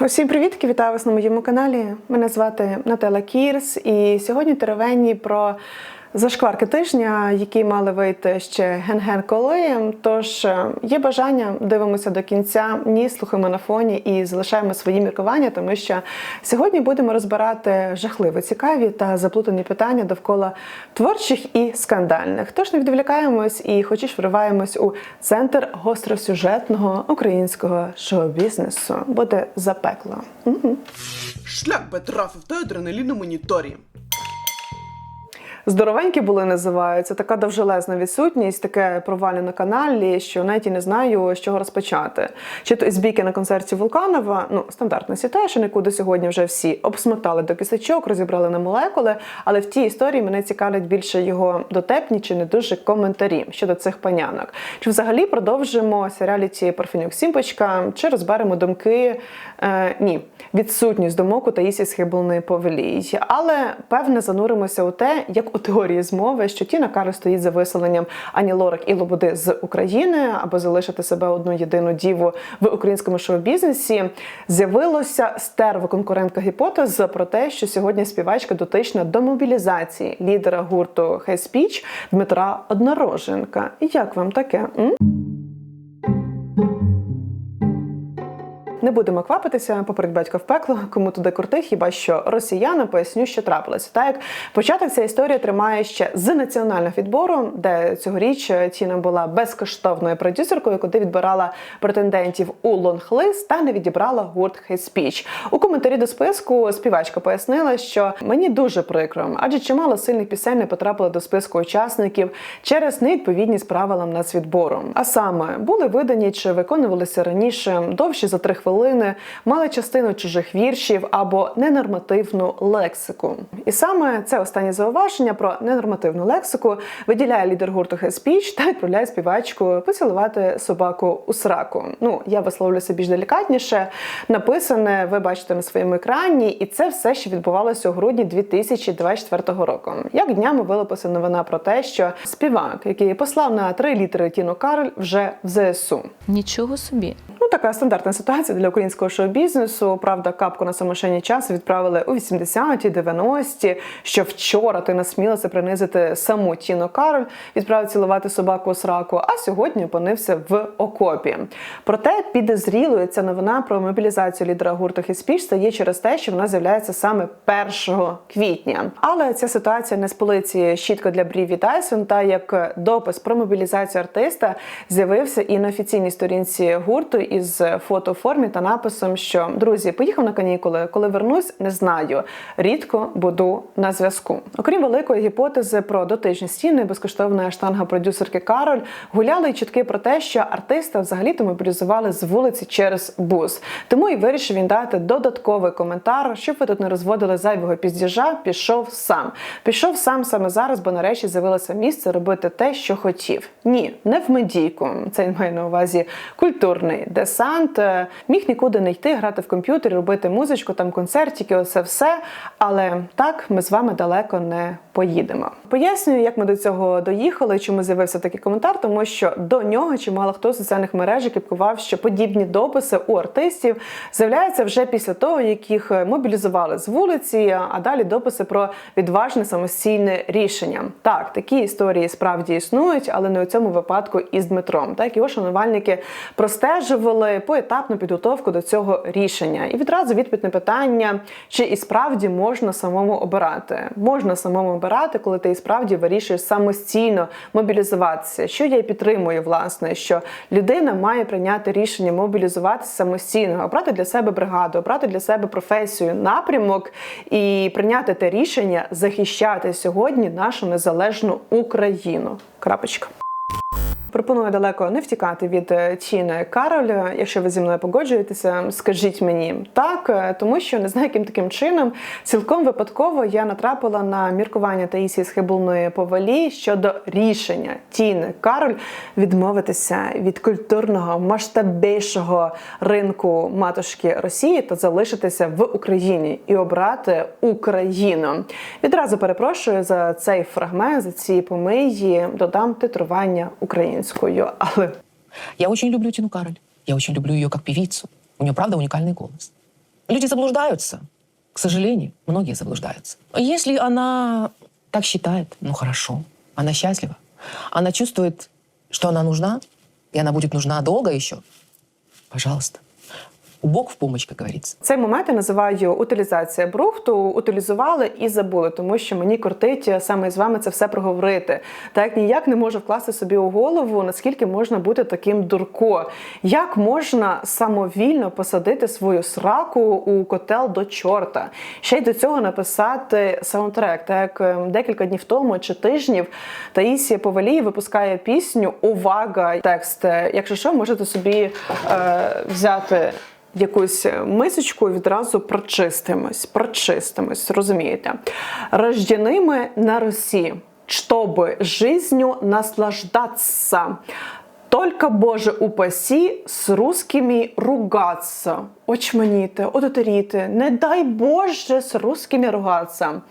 Усім привітки, вітаю вас на моєму каналі. Мене звати Нателла Кірс, і сьогодні теревені про зашкварки тижня, які мали вийти ще ген-ген коли. Тож е, є бажання, дивимося до кінця, ні, слухаємо на фоні і залишаємо свої міркування, тому що сьогодні будемо розбирати жахливо цікаві та заплутані питання довкола творчих і скандальних. Тож не відволікаємось і хочеш вриваємось у центр гостросюжетного українського шоу-бізнесу. Буде запекло. Шлях би трафив та адреналін на моніторі. Здоровенькі були називаються. Така довжелезна відсутність, таке провалля на каналі, що навіть і не знаю, з чого розпочати. Чи то із бійки на концерті Вулканова, ну стандартна ситуація, нікуди сьогодні вже всі обсмоктали до кисачок, розібрали на молекули. Але в тій історії мене цікавлять більше його дотепні чи не дуже коментарі щодо цих панянок. Чи взагалі продовжимо серіаліті Парфенюк Сімпочка, чи розберемо думки? Е, ні, відсутність думок у Таїсі Схибленої повелій. Але певне зануримося у те, як у теорії змови, що Тіна Кароль стоїть за виселенням Ані Лорак і Лободи з України, аби залишити себе одну єдину діву в українському шоу-бізнесі. З'явилося стерво-конкурентка гіпотез про те, що сьогодні співачка дотична до мобілізації лідера гурту Хай Спіч Дмитра Однороженка. Як вам таке? М? Не будемо квапитися, поперед батька в пекло, кому туди крути, хіба що росіяни поясню, що трапилося. Так як початок ця історія тримає ще з національного відбору, де цьогоріч Тіна була безкоштовною продюсеркою, куди відбирала претендентів у лонг-лист та не відібрала гурт Hate Speech. У коментарі до списку співачка пояснила, що мені дуже прикро, адже чимало сильних пісень не потрапили до списку учасників через невідповідність правилам нацвідбору. А саме були видані чи виконувалися раніше довші за три хвилини, мали частину чужих віршів або ненормативну лексику. І саме це останнє зауваження про ненормативну лексику виділяє лідер гурту Speech та відправляє співачку поцілувати собаку у сраку. Ну я висловлюся більш делікатніше. Написане, ви бачите на своєму екрані, і це все ще відбувалося у грудні 2024 року. Як днями вилупилася новина про те, що співак, який послав на три літери Тіну Кароль, вже в ЗСУ. Нічого собі. Така стандартна ситуація для українського шоу-бізнесу. Правда, капку на самошені часу відправили у 80-ті, 90-ті, що вчора ти насмілася принизити саму Тіну Кароль, відправив цілувати собаку сраку, а сьогодні опинився в окопі. Проте підозрілою ця новина про мобілізацію лідера гурту Хіспіч стає через те, що вона з'являється саме 1 квітня. Але ця ситуація не з полиці щітка для Бріві Тайсон, та як допис про мобілізацію артиста з'явився і на офіційній сторінці гурту із фото формі та написом, що друзі, поїхав на канікули. Коли вернусь, не знаю. Рідко буду на зв'язку. Окрім великої гіпотези про дотичні стіни, безкоштовної штанга продюсерки Кароль, гуляли й чутки про те, що артиста взагалі-то мобілізували з вулиці через бус. Тому і вирішив він дати додатковий коментар, щоб ви тут не розводили зайвого піздіжа. Пішов сам. Пішов сам саме зараз, бо нарешті з'явилося місце робити те, що хотів. Ні, не в медійку. Це він має на увазі культурний десант. Е, Міг нікуди не йти, грати в комп'ютері, робити музичку, там концертики, оце все. Але так ми з вами далеко не поїдемо. Пояснюю, як ми до цього доїхали, чому з'явився такий коментар, тому що до нього чимало хто в соціальних мережах кіпкував, що подібні дописи у артистів з'являються вже після того, як їх мобілізували з вулиці, а далі дописи про відважне самостійне рішення. Так, такі історії справді існують, але не у цьому випадку із Дмитром. Так його шанувальники простежували поетапну підготовку до цього рішення. І відразу відповідь на питання, чи і справді можна самому обирати. Можна самому обирати, коли ти і справді вирішуєш самостійно мобілізуватися. Що я і підтримую, власне, що людина має прийняти рішення мобілізуватися самостійно, обрати для себе бригаду, обрати для себе професію, напрямок і прийняти те рішення захищати сьогодні нашу незалежну Україну. Крапочка. Пропоную далеко не втікати від е, Тіни Кароль. Якщо ви зі мною погоджуєтеся, скажіть мені так, е, тому що не знаю, яким таким чином цілком випадково я натрапила на міркування Таїсії Схибулної повалі щодо рішення Тіни Кароль відмовитися від культурного масштабейшого ринку матушки Росії та залишитися в Україні і обрати Україну. Відразу перепрошую за цей фрагмент, за ці помиї. Додам титрування українською, але Я очень люблю Тину Кароль. Я очень люблю ее как певицу. У нее, правда, уникальный голос. Люди заблуждаются. К сожалению, многие заблуждаются. Если она так считает, ну хорошо, она счастлива. Она чувствует, что она нужна, и она будет нужна долго еще. Пожалуйста. Бог в помощь, как говорится. Цей момент я називаю утилізація брухту. Утилізували і забули, тому що мені кортить саме з вами це все проговорити. Так як ніяк не можу вкласти собі у голову, наскільки можна бути таким дурко. Як можна самовільно посадити свою сраку у котел до чорта? Ще й до цього написати саундтрек. Так як ем, декілька днів тому чи тижнів Таїсія Повалій випускає пісню Увага! Текст. Е, Якщо що, можете собі е, взяти якусь мисочку і відразу прочистимось, прочистимось, розумієте? Рождені ми на Росі, чтобы жизнью наслаждаться. Только, Боже, упаси с русскими ругаться. Очманіти, одотеріти, не дай Боже з русскими ругаться.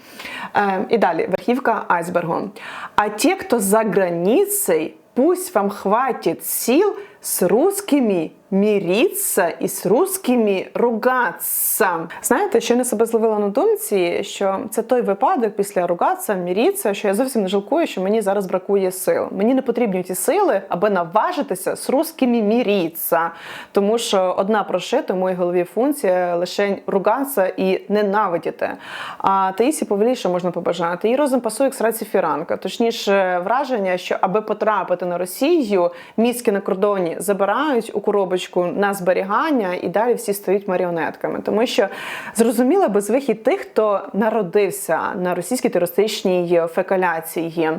Е, і далі, верхівка айсбергу. А ті, хто за границей, пусть вам хватит сил с русскими мириться і з русскими ругаться. Знаєте, що я на себе зловила на думці, що це той випадок після ругаться, міріться, що я зовсім не жалкую, що мені зараз бракує сил. Мені не потрібні ті сили, аби наважитися з русскими міріться. Тому що одна прошита в моїй голові функція лише ругатися і ненавидіти. А Таїсі повелі, що можна побажати. Їй розум пасує сраці фіранка. Точніше, враження, що аби потрапити на Росію, мізки на кордоні забирають у коробочку на зберігання, і далі всі стають маріонетками. Тому що зрозуміло без вихід тих, хто народився на російській терористичній фекаляції.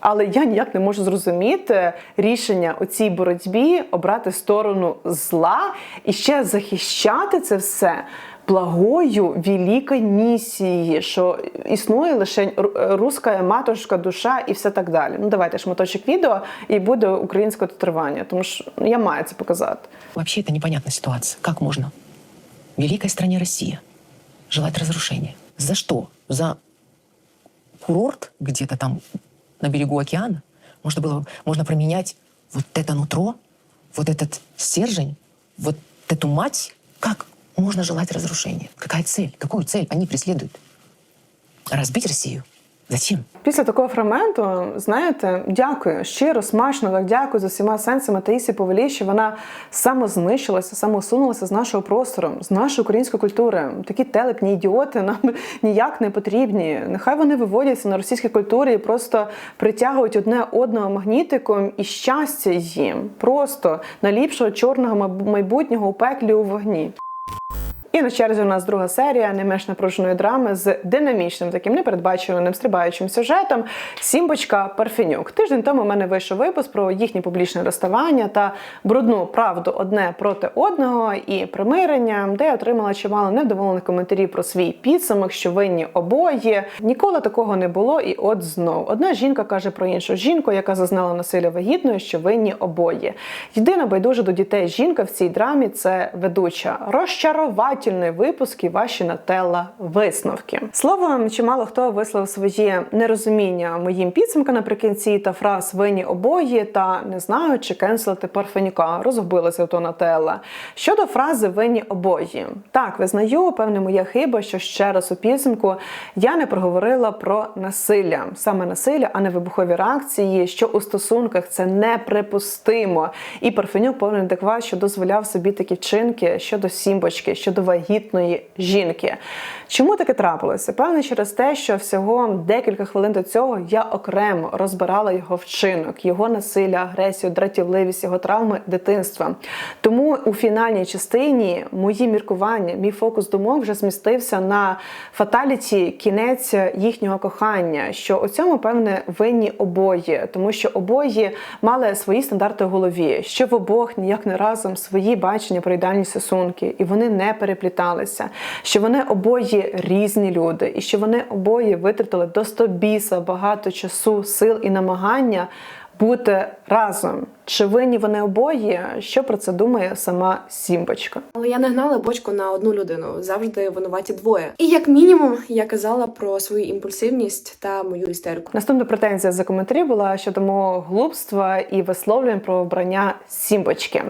Але я ніяк не можу зрозуміти рішення у цій боротьбі обрати сторону зла і ще захищати це все Благою великої місії, що існує лише ру- руська матушка, душа і все так далі. Ну давайте шматочок відео і буде українське титрування, тому що ну, я маю це показати. Вообще это непонятная ситуация. Как можно в великой стране Россия желать разрушения? За что? За курорт где-то там на берегу океана? Можно было, можно променять вот это нутро, вот этот стержень, вот эту мать? Как можно желать разрушения? Какая цель? Какую цель они преследуют? Разбить Россию? Зачем? Після такого фрагменту, знаєте, дякую щиро, смачно, так дякую за всіма сенсами Таїсі Повелі, що вона самознищилася, самоусунулася з нашого простору, з нашої української культури. Такі телепні ідіоти нам ніяк не потрібні. Нехай вони виводяться на російській культурі і просто притягують одне одного магнітиком і щастя їм. Просто наліпшого чорного майбутнього у пеклі у вогні. І на черзі у нас друга серія не менш напруженої драми з динамічним, таким непередбачуваним стрибаючим сюжетом. Сімбочка Парфенюк. Тиждень тому у мене вийшов випуск про їхнє публічне розставання та брудну правду одне проти одного і примирення, де я отримала чимало невдоволених коментарів про свій підсумок, що винні обоє. Ніколи такого не було, і от знов одна жінка каже про іншу жінку, яка зазнала насилля вагітною, що винні обоє. Єдина байдужа до дітей жінка в цій драмі це ведуча. Розчарувательний випуск і ваші нателла висновки. Словом, чимало хто висловив своє нерозуміння моїм підсумкам наприкінці та фраз винні обоє та не знаю, чи кенселити Парфенюка. Розгубилася то нателла. Щодо фрази винні обоє, так визнаю, певне моя хиба, що ще раз у підсумку я не проговорила про насилля, саме насилля, а не вибухові реакції, що у стосунках це неприпустимо. І Парфенюк повний адекват, що дозволяв собі такі вчинки щодо сімбочки, щодо вагітної жінки. Чому таке трапилося? Певне, через те, що всього декілька хвилин до цього я окремо розбирала його вчинок, його насилля, агресію, дратівливість, його травми дитинства. Тому у фінальній частині мої міркування, мій фокус думок вже змістився на фаталіті, кінець їхнього кохання. Що у цьому певне винні обоє, тому що обоє мали свої стандарти в голові, що в обох ніяк не разом свої бачення про ідеальні стосунки, і вони не перепліталися. Що вони обоє різні люди, і що вони обоє витратили до стобіса багато часу, сил і намагання бути разом. Чи винні вони обоє? Що про це думає сама Сімбочка? Але я не гнала бочку на одну людину. Завжди винуваті двоє. І як мінімум, я казала про свою імпульсивність та мою істерику. Наступна претензія за коментарі була щодо мого глупства і висловлювань про вбрання Сімбочки.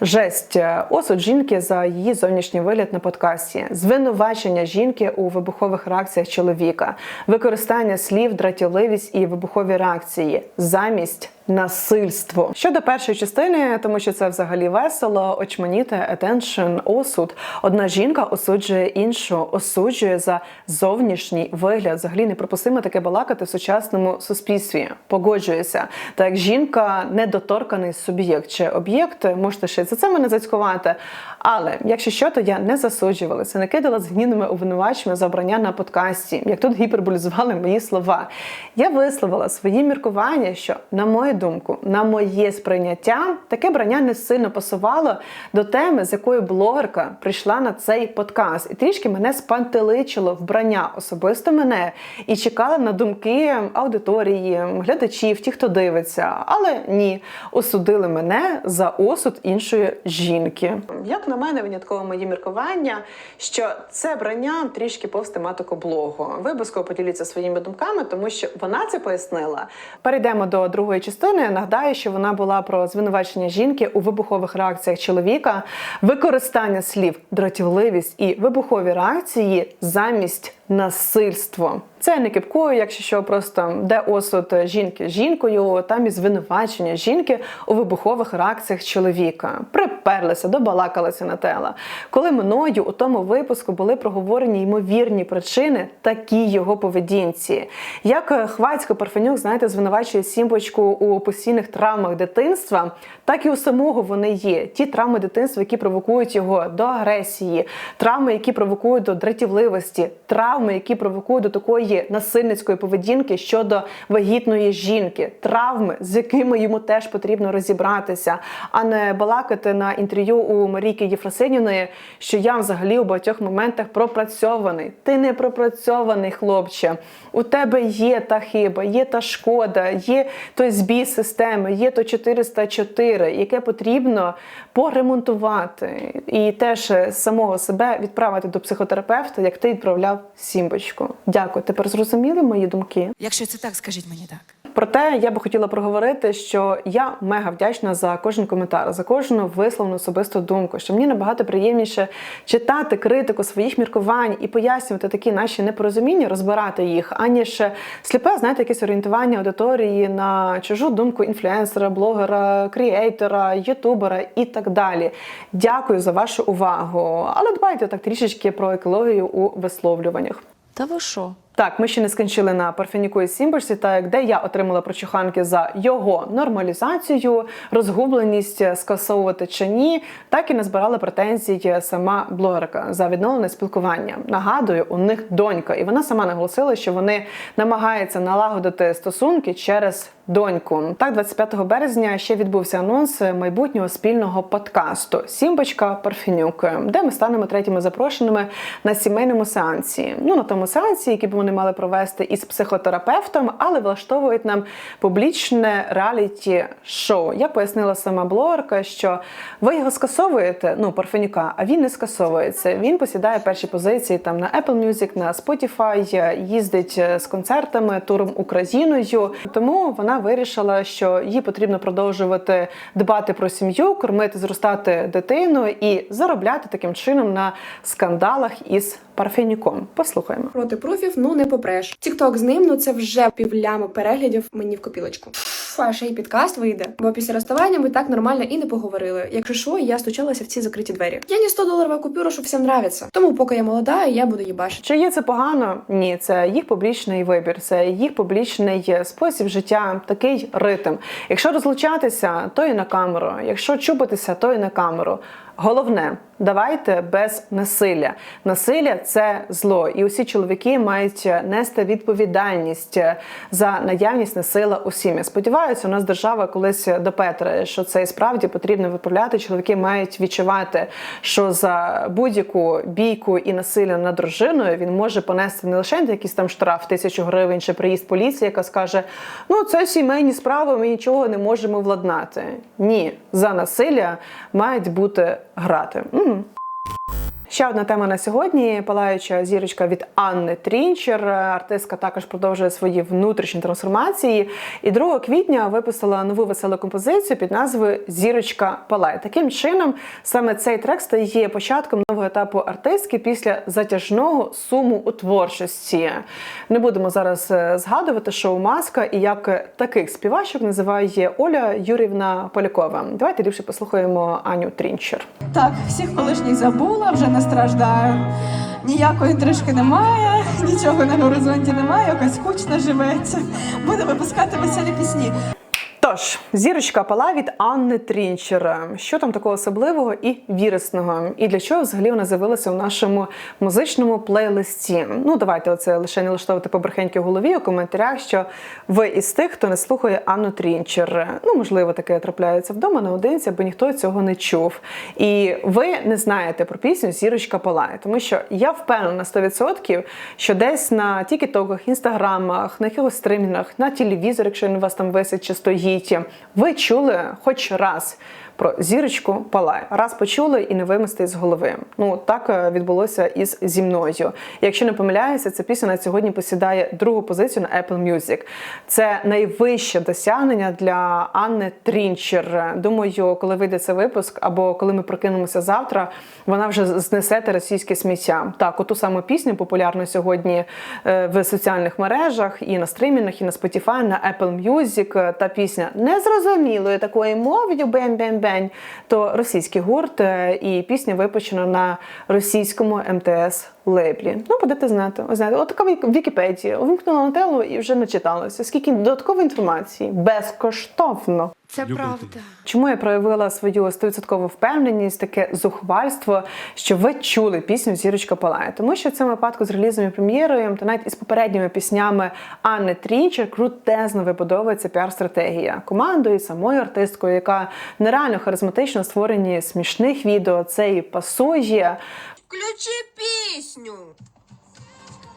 Жесть, осуд жінки за її зовнішній вигляд на подкасті, звинувачення жінки у вибухових реакціях чоловіка, використання слів, дратівливість і вибухові реакції замість. Насильство щодо першої частини, тому що це взагалі весело, очманіти, attention, осуд. Одна жінка осуджує іншу, осуджує за зовнішній вигляд. Взагалі неприпустимо таке балакати в сучасному суспільстві. Погоджуюся. Так жінка недоторканий суб'єкт чи об'єкт, можете ще за це мене зацькувати. Але якщо що, то я не засуджувалася, не кидала з гнівними обвинувачами за обрання на подкасті, як тут гіперболізували мої слова. Я висловила свої міркування, що на мою думку, на моє сприйняття, таке брання не сильно пасувало до теми, з якою блогерка прийшла на цей подкаст, і трішки мене спантеличило вбрання особисто мене і чекала на думки аудиторії, глядачів, ті, хто дивиться. Але ні, осудили мене за осуд іншої жінки. Як на мене, винятково мої міркування, що це брання трішки повз тематику блогу. Ви обов'язково поділіться своїми думками, тому що вона це пояснила. Перейдемо до другої частини. Нагадаю, що вона була про звинувачення жінки у вибухових реакціях чоловіка, використання слів, дратівливість і вибухові реакції замість насильство. Це не кипкую, якщо що, просто де осуд жінки жінкою, там і звинувачення жінки у вибухових реакціях чоловіка. Приперлися, добалакалися на тела. Коли мною у тому випуску були проговорені ймовірні причини такій його поведінці. Як Хвацько Парфенюк, знаєте, звинувачує Сімбочку у постійних травмах дитинства, так і у самого вони є. Ті травми дитинства, які провокують його до агресії, травми, які провокують до дратівливості, травми, які провокують до такої насильницької поведінки щодо вагітної жінки, травми, з якими йому теж потрібно розібратися, а не балакати на інтерв'ю у Марійки Єфросиніної, що я взагалі у багатьох моментах пропрацьований. Ти не пропрацьований, хлопче. У тебе є та хиба, є та шкода, є той збій системи, є то 404, яке потрібно поремонтувати і теж самого себе відправити до психотерапевта, як ти відправляв Сімбочку. Дякую. Тепер зрозуміли мої думки? Якщо це так, скажіть мені так. Проте я би хотіла проговорити, що я мега вдячна за кожен коментар, за кожну висловлену особисту думку. Що мені набагато приємніше читати критику своїх міркувань і пояснювати такі наші непорозуміння, розбирати їх, аніж сліпе, знаєте, якесь орієнтування аудиторії на чужу думку інфлюенсера, блогера, кріейтора, ютубера і так далі. Дякую за вашу увагу. Але дбайте так трішечки про екологію у висловлюваннях. Та ви що? Так, ми ще не скінчили на Парфеніку і Сімборсі, та де я отримала прочуханки за його нормалізацію, розгубленість скасовувати чи ні, так і не збирала претензій сама блогерка за відновлене спілкування. Нагадую, у них донька, і вона сама наголосила, що вони намагаються налагодити стосунки через доньку. Так, 25 березня ще відбувся анонс майбутнього спільного подкасту Сімбочка Парфенюк, де ми станемо третіми запрошеними на сімейному сеансі. Ну на тому сеансі, який би вони мали провести із психотерапевтом, але влаштовують нам публічне реаліті шоу. Я пояснила сама блогерка, що ви його скасовуєте, ну Парфенюка, а він не скасовується. Він посідає перші позиції там на Apple Music, на Spotify, їздить з концертами, туром Україною. Тому вона вирішила, що їй потрібно продовжувати дбати про сім'ю, кормити, зростати дитину і заробляти таким чином на скандалах із Парфенюком. Послухаємо. Проти профів, ну не попреш. Тікток з ним, ну це вже півлями переглядів мені в копілочку. А ще й підкаст вийде, бо після розставання ми так нормально і не поговорили. Якщо що, я стучалася в ці закриті двері. Я не 100 доларова купюра, що всім нравиться. Тому поки я молода, я буду їбашити. Чи є це погано? Ні, це їх публічний вибір, це їх публічний спосіб життя, такий ритм. Якщо розлучатися, то і на камеру. Якщо чубитися, то і на камеру. Головне, давайте без насилля. Насилля це зло, і усі чоловіки мають нести відповідальність за наявність насила у сім'ї. Сподіваюся, у нас держава колись допетре, що це і справді потрібно виправляти. Чоловіки мають відчувати, що за будь-яку бійку і насилля над дружиною він може понести не лише якийсь там штраф тисячу гривень чи приїзд поліції, яка скаже: ну це сімейні справи, ми нічого не можемо владнати. Ні, за насилля мають бути грати. Мгм. Ще одна тема на сьогодні: палаюча зірочка від Анни Трінчер. Артистка також продовжує свої внутрішні трансформації. І 2 квітня випустила нову веселу композицію під назвою Зірочка Палай. Таким чином, саме цей трек стає початком нового етапу артистки після затяжного суму у творчості. Не будемо зараз е, згадувати шоу Маска і як таких співачок називає Оля Юрівна Полякова. Давайте ліпше послухаємо Аню Трінчер. Так, всіх колишніх забула, вже не страждаю. Ніякої інтрижки немає, нічого на горизонті немає, якось скучно живеться. Буду випускати веселі пісні. Тож, зірочка пала від Анни Трінчер. Що там такого особливого і вірісного? І для чого взагалі вона з'явилася у нашому музичному плейлисті? Ну, давайте оце лише не лаштовувати побрехеньки в голові у коментарях, що ви із тих, хто не слухає Анну Трінчер. Ну, можливо, таке трапляється вдома наодинці, бо ніхто цього не чув. І ви не знаєте про пісню Зірочка палає, тому що я впевнена на 100%, що десь на тікітоках, інстаграмах, на якихось стримінгах, на телевізор, якщо він у вас там висить чи стоїть, ви чули хоч раз. Про зірочку палає. Раз почули і не вимести з голови. Ну так е, відбулося із зі мною. Якщо не помиляюся, ця пісня на сьогодні посідає другу позицію на Apple Music. Це найвище досягнення для Анни Трінчер. Думаю, коли вийде цей випуск, або коли ми прокинемося завтра, вона вже знесе те російське сміття. Так, оту саму пісню популярну сьогодні е, в соціальних мережах і на стримінгах, і на Spotify, на Apple Music. Та пісня незрозумілою такою мовою бень-бень-бень, то російський гурт е, і пісня випущена на російському МТС лейблі. Ну, будете знати. Ось знаєте, от така Вікіпедія. Увімкнула на телу і вже начиталася. Скільки додаткової інформації безкоштовно. Це правда. Чому я проявила свою 100% впевненість, таке зухвальство, що ви чули пісню Зірочка Палає? Тому що в цьому випадку з релізом і прем'єрою, та навіть із попередніми піснями Анни Трінчер крутезно вибудовується піар-стратегія командою, самою артисткою, яка нереально харизматично створені смішних відео. Це і пасує. Включи пісню.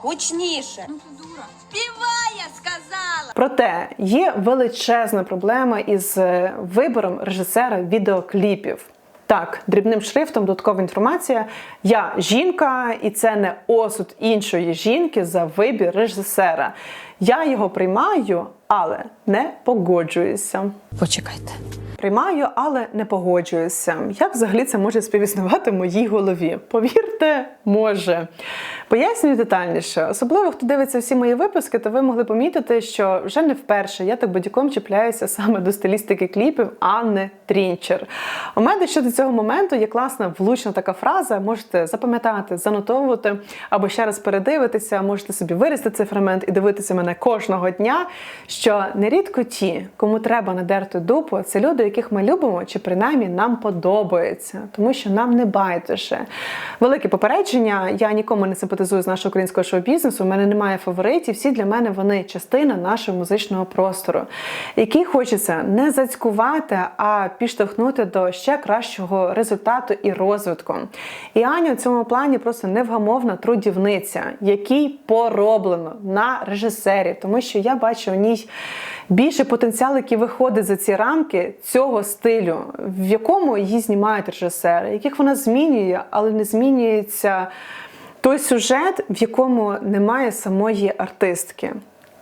Гучніше. Ну дура. Співай, я сказала. Проте є величезна проблема із е, вибором режисера відеокліпів. Так, дрібним шрифтом додаткова інформація. Я жінка, і це не осуд іншої жінки за вибір режисера. Я його приймаю, але не погоджуюся. Почекайте. Приймаю, але не погоджуюся. Як взагалі це може співіснувати в моїй голові? Повірте, може. Пояснюю детальніше. Особливо, хто дивиться всі мої випуски, то ви могли помітити, що вже не вперше я так будь-яком чіпляюся саме до стилістики кліпів Анни Трінчер. У мене ще до цього моменту є класна влучна така фраза. Можете запам'ятати, занотовувати або ще раз передивитися, можете собі вирізати цей фрагмент і дивитися мене кожного дня. Що нерідко ті, кому треба надерти дупу, це люди, яких ми любимо, чи принаймні нам подобається, тому що нам не байдуже. Велике попередження. Я нікому не симпатизую з нашого українського шоу-бізнесу. У мене немає фаворитів. Всі для мене вони частина нашого музичного простору, який хочеться не зацькувати, а підштовхнути до ще кращого результату і розвитку. І Аня в цьому плані просто невгамовна трудівниця, який пороблено на режисерів, тому що я бачу у ній більше потенціал, який виходить за ці рамки цього стилю, в якому її знімають режисери, яких вона змінює, але не змінюється той сюжет, в якому немає самої артистки.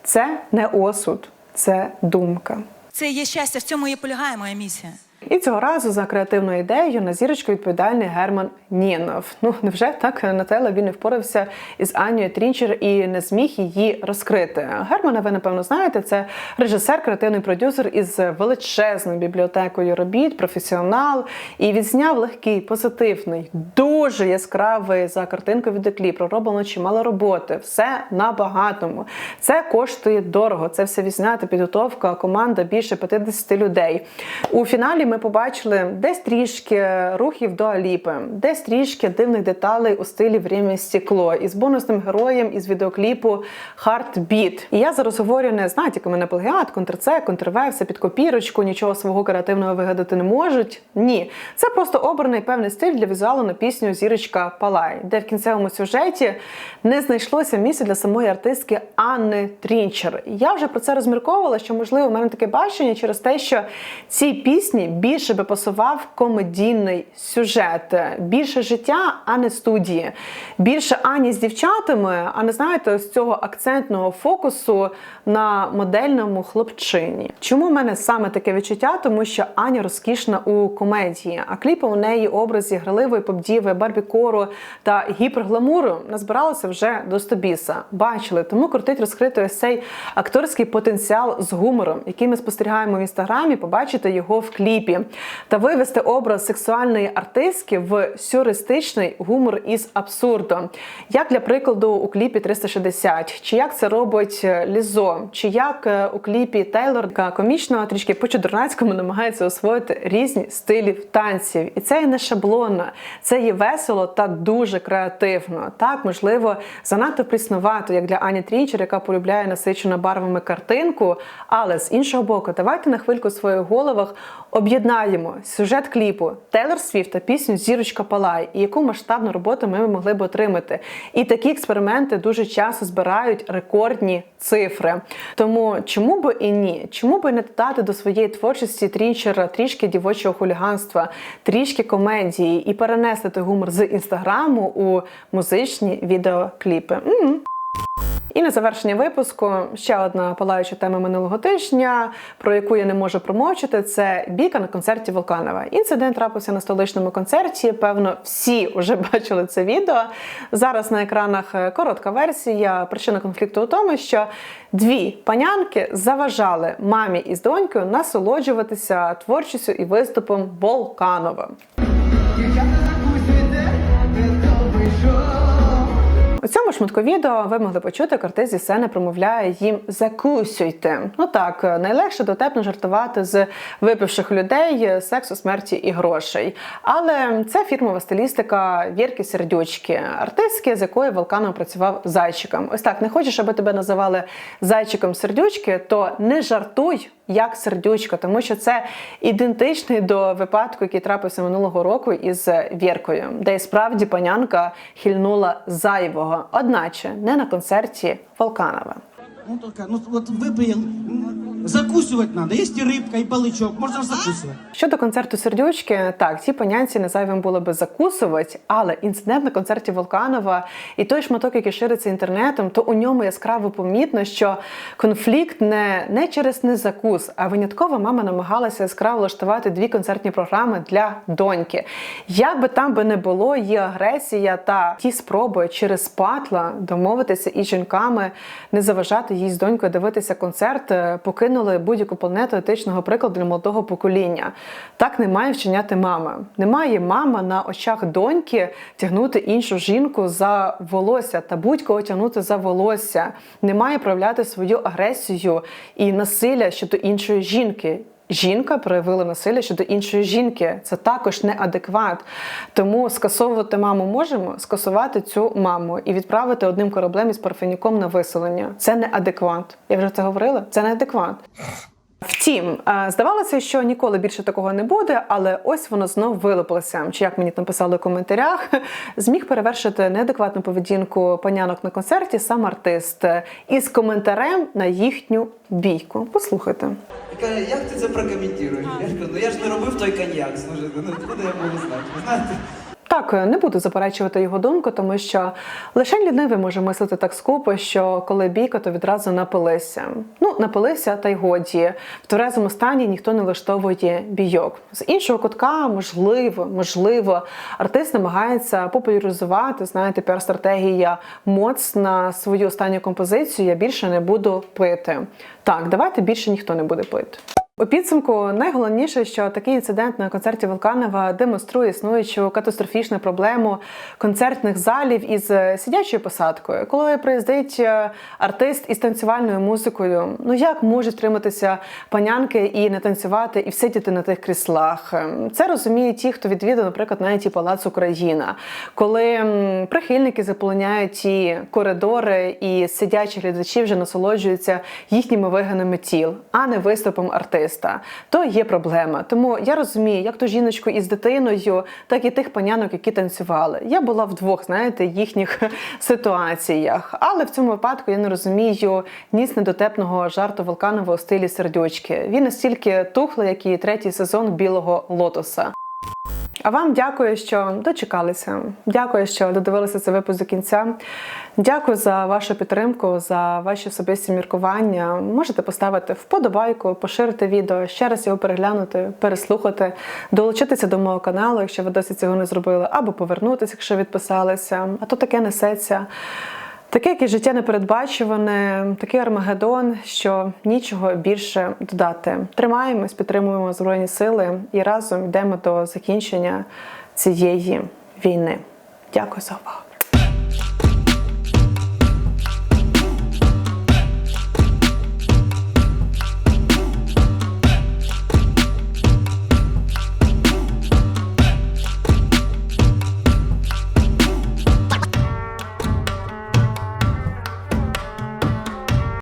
Це не осуд, це думка. Це є щастя, в цьому і полягає моя місія. І цього разу за креативну ідею на зірочку відповідальний Герман Нінов. Ну невже так Нателла він не впорався із Анією Трінчер і не зміг її розкрити? Германа, ви напевно знаєте, це режисер, креативний продюсер із величезною бібліотекою робіт, професіонал. І відзняв легкий, позитивний, дуже яскравий за картинкою відеокліп. Пророблено чимало роботи. Все на багатому. Це коштує дорого. Це все відзняти, підготовка, команда більше 50 людей. У фіналі ми побачили десь трішки рухів до Аліпи, десь трішки дивних деталей у стилі «Время стекло із бонусним героєм із відеокліпу Heartbeat. І я зараз говорю не з натяками на плагіат, контр-С, контр-В, все під копірочку, нічого свого креативного вигадати не можуть. Ні, це просто обраний певний стиль для візуалу на пісню Зірочка Палай, де в кінцевому сюжеті не знайшлося місця для самої артистки Анни Трінчер. Я вже про це розмірковувала, що можливо у мене таке бачення через те, що цій пісні більше би пасував комедійний сюжет, більше життя, а не студії, більше Ані з дівчатами, а не знаєте, ось цього акцентного фокусу на модельному хлопчині. Чому в мене саме таке відчуття? Тому що Аня розкішна у комедії, а кліпи у неї образі граливої попдіви, барбікору та гіпергламуру назбиралося вже до стобіса. Бачили, тому крутить розкрити ось цей акторський потенціал з гумором, який ми спостерігаємо в інстаграмі, побачити його в кліпі та вивести образ сексуальної артистки в сюрреалістичний гумор із абсурдом. Як для прикладу у кліпі 360, чи як це робить е, Лізо, чи як е, у кліпі Тейлор комічно трішки по чудернацькому намагається освоїти різні стилі танців. І це є не шаблонно, це є весело та дуже креативно. Так, можливо, занадто пріснувато, як для Ані Трінчер, яка полюбляє насичену барвами картинку. Але з іншого боку, давайте на хвильку в своїх головах об'єднаємо сюжет кліпу Тейлор Свіфт та пісню Зірочка Палай, і яку масштабну роботу ми могли б отримати. І такі експерименти дуже часто збирають рекордні цифри. Тому чому би і ні? Чому би не додати до своєї творчості Трінчера трішки дівочого хуліганства, трішки комедії і перенести гумор з інстаграму у музичні відеокліпи? М. І на завершення випуску ще одна палаюча тема минулого тижня, про яку я не можу промовчати, це бійка на концерті Волканова. Інцидент трапився на столичному концерті. Певно, всі вже бачили це відео. Зараз на екранах е, коротка версія. Причина конфлікту у тому, що дві панянки заважали мамі із донькою насолоджуватися творчістю і виступом Волканова. У цьому шматку відео ви могли почути, як артист зі сцени промовляє їм закусюйте. Ну так, найлегше дотепно жартувати з випивших людей, сексу, смерті і грошей. Але це фірмова стилістика Вірки Сердючки, артистки, з якою Волканов працював зайчиком. Ось так, не хочеш, аби тебе називали зайчиком сердючки, то не жартуй. Як сердючка, тому що це ідентичний до випадку, який трапився минулого року із Віркою, де і справді панянка хильнула зайвого, одначе не на концерті Волканова. Ну только, ну вот выбрал, закусывать надо. Есть и рыбка, и балычок, можно закусывать. Щодо концерту сердючки, так ці панянці не зайвим було би закусувати, але інцидент на концерті Волканова і той шматок, який шириться інтернетом, то у ньому яскраво помітно, що конфлікт не, не через незакус, а винятково мама намагалася яскраво влаштувати дві концертні програми для доньки. Як би там би не було, є агресія та ті спроби через патла домовитися із жінками, не заважати їй з донькою дивитися концерт, е, покинули будь-яку планету етичного прикладу для молодого покоління. Так не має вчиняти мама. Не має мама на очах доньки тягнути іншу жінку за волосся та будь-кого тягнути за волосся. Не має проявляти свою агресію і насилля щодо іншої жінки. Жінка проявила насилля щодо іншої жінки. Це також неадекват. Тому скасовувати маму можемо, скасувати цю маму і відправити одним кораблем із парфеніком на виселення. Це неадекват. Я вже це говорила. Це неадекват. Втім, е, здавалося, що ніколи більше такого не буде, але ось воно знов вилупилося. Чи як мені там писали в коментарях, зміг перевершити неадекватну поведінку панянок на концерті сам артист е, із коментарем на їхню бійку. Послухайте. Каже, як ти це прокоментуєш? Я ж ну я ж не робив той коньяк, служити, ну откуда я можу знати? Ви знаєте? Так, не буду заперечувати його думку, тому що лише лінивий може мислити так скупо, що коли бійка, то відразу напилися. Ну, напилися та й годі. В тверезому стані ніхто не влаштовує бійок. З іншого кутка, можливо, можливо, артист намагається популяризувати, знаєте, піар-стратегія моц на свою останню композицію. Я більше не буду пити. Так, давайте більше ніхто не буде пити. У підсумку найголовніше, що такий інцидент на концерті Волканова демонструє існуючу катастрофічну проблему концертних залів із сидячою посадкою. Коли приїздить е, артист із танцювальною музикою, ну як можуть триматися панянки і не танцювати, і всидіти на тих кріслах? Ем, Це розуміють ті, хто відвідав, наприклад, навіть і Палац Україна, коли прихильники заполоняють ті коридори, і сидячі глядачі вже насолоджуються їхніми виганами тіл, а не виступом артиста, то є проблема. Тому я розумію, як ту жіночку із дитиною, так і тих панянок, які танцювали. Я була в двох, знаєте, їхніх ситуаціях. Але в цьому випадку я не розумію ніс недотепного жарту Волканова у стилі сердючки. Він настільки тухлий, як і третій сезон білого лотоса. А вам дякую, що дочекалися. Дякую, що додивилися цей випуск до кінця. Дякую за вашу підтримку, за ваші особисті міркування. Можете поставити вподобайку, поширити відео, ще раз його переглянути, переслухати, долучитися до мого каналу, якщо ви досі цього не зробили, або повернутися, якщо відписалися. А то таке несеться. Таке якесь життя непередбачуване, такий армагеддон, що нічого більше додати. Тримаємось, підтримуємо Збройні сили і разом йдемо до закінчення цієї війни. Дякую за увагу.